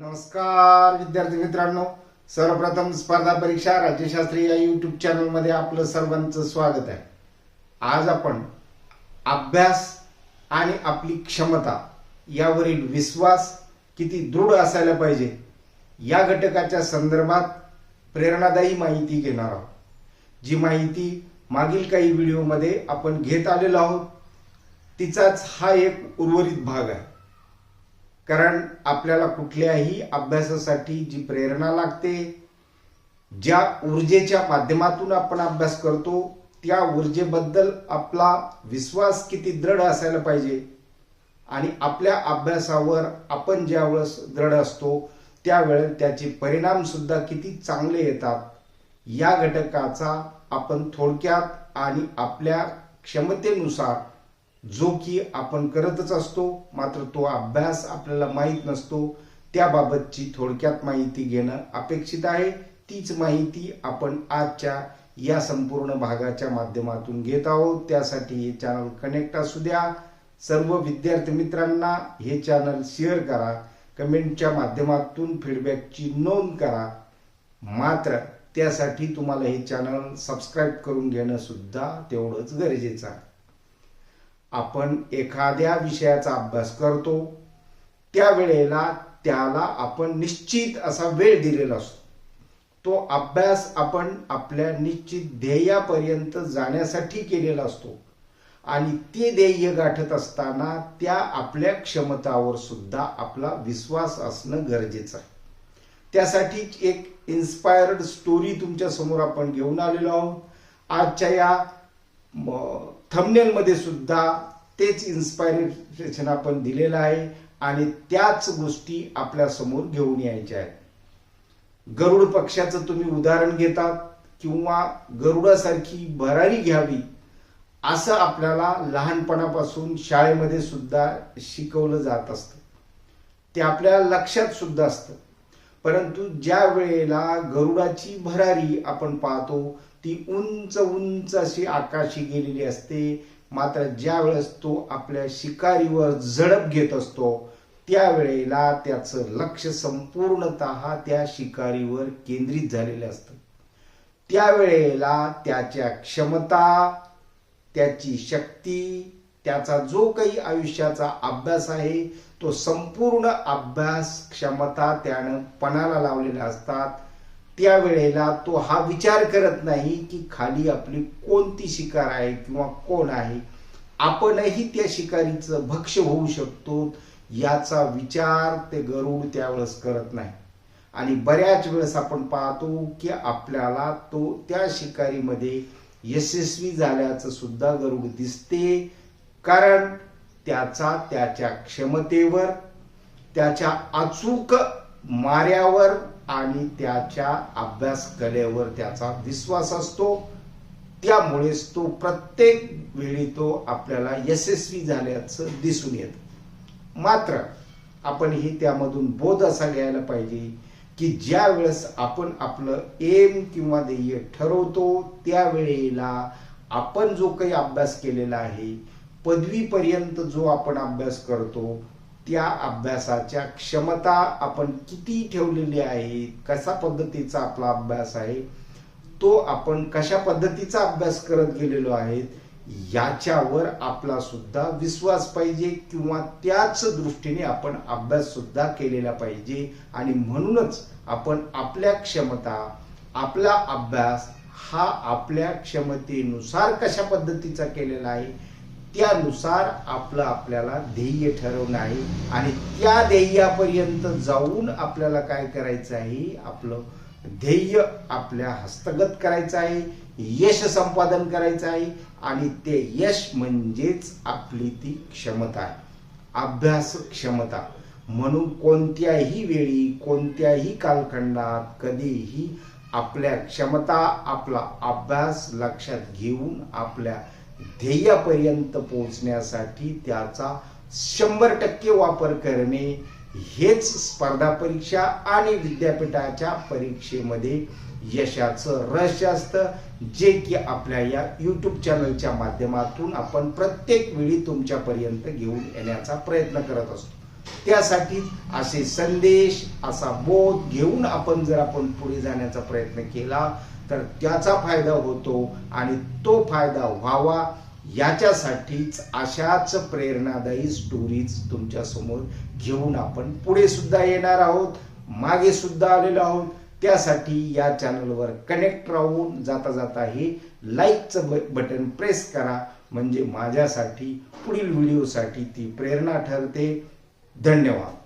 नमस्कार विद्यार्थी मित्रांनो. सर्वप्रथम स्पर्धा परीक्षा राज्यशास्त्री या युट्यूब चॅनलमध्ये आपलं सर्वांचं स्वागत आहे. आज आपण अभ्यास आणि आपली क्षमता यावरील विश्वास किती दृढ असायला पाहिजे या घटकाच्या संदर्भात प्रेरणादायी माहिती घेणार आहोत. जी माहिती मागील काही व्हिडिओमध्ये आपण घेत आलेलो आहोत तिचाच हा एक उर्वरित भाग आहे. कारण आपल्याला कुठल्याही अभ्यासासाठी जी प्रेरणा लागते ज्या ऊर्जेच्या माध्यमातून आपण अभ्यास करतो त्या ऊर्जेबद्दल आपला विश्वास किती दृढ असायला पाहिजे आणि आपल्या अभ्यासावर आपण ज्यावेळेस दृढ असतो त्यावेळेस त्याचे परिणाम सुद्धा किती चांगले येतात या घटकाचा आपण थोडक्यात आणि आपल्या क्षमतेनुसार जो की आपण करतच असतो मात्र तो अभ्यास आपल्याला माहीत नसतो त्याबाबतची थोडक्यात माहिती घेणं अपेक्षित आहे. तीच माहिती आपण आजच्या या संपूर्ण भागाच्या माध्यमातून घेत आहोत. त्यासाठी हे चॅनल कनेक्ट असू द्या. सर्व विद्यार्थी मित्रांना हे चॅनल शेअर करा. कमेंटच्या माध्यमातून फीडबॅकची नोंद करा. मात्र त्यासाठी तुम्हाला हे चॅनल सबस्क्राईब करून घेणं सुद्धा तेवढंच गरजेचं आहे. आपण एखाद्या विषयाचा अभ्यास करतो त्यावेळेला त्याला आपण निश्चित असा वेळ दिलेला असतो. तो अभ्यास आपण आपल्या निश्चित ध्येयापर्यंत जाण्यासाठी केलेला असतो. आणि ते ध्येय गाठत असताना त्या आपल्या क्षमतावर सुद्धा आपला विश्वास असणं गरजेचं आहे. त्यासाठीच एक इन्स्पायर्ड स्टोरी तुमच्यासमोर आपण घेऊन आलेलो आहोत. आजच्या या थंबनेलमध्ये सुद्धा तेच इन्स्पायरेशन आपण दिलेलं आहे आणि त्याच गोष्टी आपल्यासमोर घेऊन यायच्या आहेत. गरुड पक्षाचं तुम्ही उदाहरण घेतात किंवा गरुडासारखी भरारी घ्यावी असं आपल्याला लहानपणापासून शाळेमध्ये सुद्धा शिकवलं जात असतं. ते आपल्या लक्षात सुद्धा असतं. परंतु ज्या वेळेला गरुडाची भरारी आपण पाहतो ती उंच उंच अशी आकाशी गेलेली असते. मात्र ज्या वेळेस तो आपल्या शिकारीवर झडप घेत असतो त्यावेळेला त्याचं लक्ष संपूर्णत त्या शिकारीवर केंद्रित झालेलं असतं. त्यावेळेला त्याच्या क्षमता त्याची शक्ती त्याचा जो काही आयुष्याचा अभ्यास आहे तो संपूर्ण अभ्यास क्षमता त्यानं पणाला लावलेल्या असतात. त्यावेळेला तो हा विचार करत नाही की खाली आपली कोणती शिकार आहे किंवा कोण आहे. आपणही त्या शिकारीचं भक्ष होऊ शकतो याचा विचार ते गरुड त्यावेळेस करत नाही. आणि बऱ्याच वेळेस आपण पाहतो की आपल्याला तो त्या शिकारीमध्ये यशस्वी झाल्याचं सुद्धा गरुड दिसते. कारण त्याचा त्याच्या क्षमतेवर त्याच्या अचूक माऱ्यावर आणि त्याच्या अभ्यास कलेवर त्याचा विश्वास असतो. त्यामुळेच तो प्रत्येक वेळी तो आपल्याला यशस्वी झाल्याचं दिसून येत. मात्र आपण ही त्यामधून बोध असा घ्यायला पाहिजे की ज्या वेळेस आपण आपलं एम किंवा ध्येय ठरवतो त्यावेळेला आपण जो काही अभ्यास केलेला आहे पदवीपर्यंत जो आपण अभ्यास करतो त्या अभ्यासाच्या क्षमता आपण किती ठेवलेली आहे कशा पद्धतीचा आपला अभ्यास आहे तो आपण कशा पद्धतीचा अभ्यास करत गेलेलो आहे याच्यावर आपला सुद्धा विश्वास पाहिजे किंवा त्याच दृष्टीने आपण अभ्यास सुद्धा केलेला पाहिजे आणि म्हणूनच आपण आपल्या क्षमता आपला अभ्यास हा आपल्या क्षमतेनुसार कशा पद्धतीचा केलेला आहे त्यानुसार आपलं आपल्याला ध्येय ठरवणं आहे. आणि त्या ध्येयापर्यंत जाऊन आपल्याला काय करायचं आहे? आपलं ध्येय आपल्या हस्तगत करायचं आहे. यश संपादन करायचं आहे. आणि ते यश म्हणजेच आपली ती क्षमता आहे. अभ्यास क्षमता. म्हणून कोणत्याही वेळी कोणत्याही कालखंडात कधीही आपल्या क्षमता आपला अभ्यास लक्षात घेऊन आपल्या ध्येयापर्यंत पोहोचण्यासाठी त्याचा शंभर टक्के वापर करणे हेच स्पर्धा परीक्षा आणि विद्यापीठाच्या परीक्षेमध्ये यशाचं रहस्य असतं जे की आपल्या या यूट्यूब चॅनलच्या माध्यमातून आपण प्रत्येक वेळी तुमच्यापर्यंत घेऊन येण्याचा प्रयत्न करत असतो. त्यासाठी असे संदेश असा बोध घेऊन आपण जर आपण पुढे जाण्याचा प्रयत्न केला तर त्याचा फायदा होतो आणि तो फायदा व्हावा याच्यासाठीच अशाच प्रेरणादायी स्टोरीज तुमच्यासमोर घेऊन आपण पुढे सुद्धा येणार आहोत मागे सुद्धा आलेलो आहोत. त्यासाठी या चॅनलवर कनेक्ट राहून जाता जाता हे लाईकचं बटन प्रेस करा. म्हणजे माझ्यासाठी पुढील व्हिडिओसाठी ती प्रेरणा ठरते. धन्यवाद.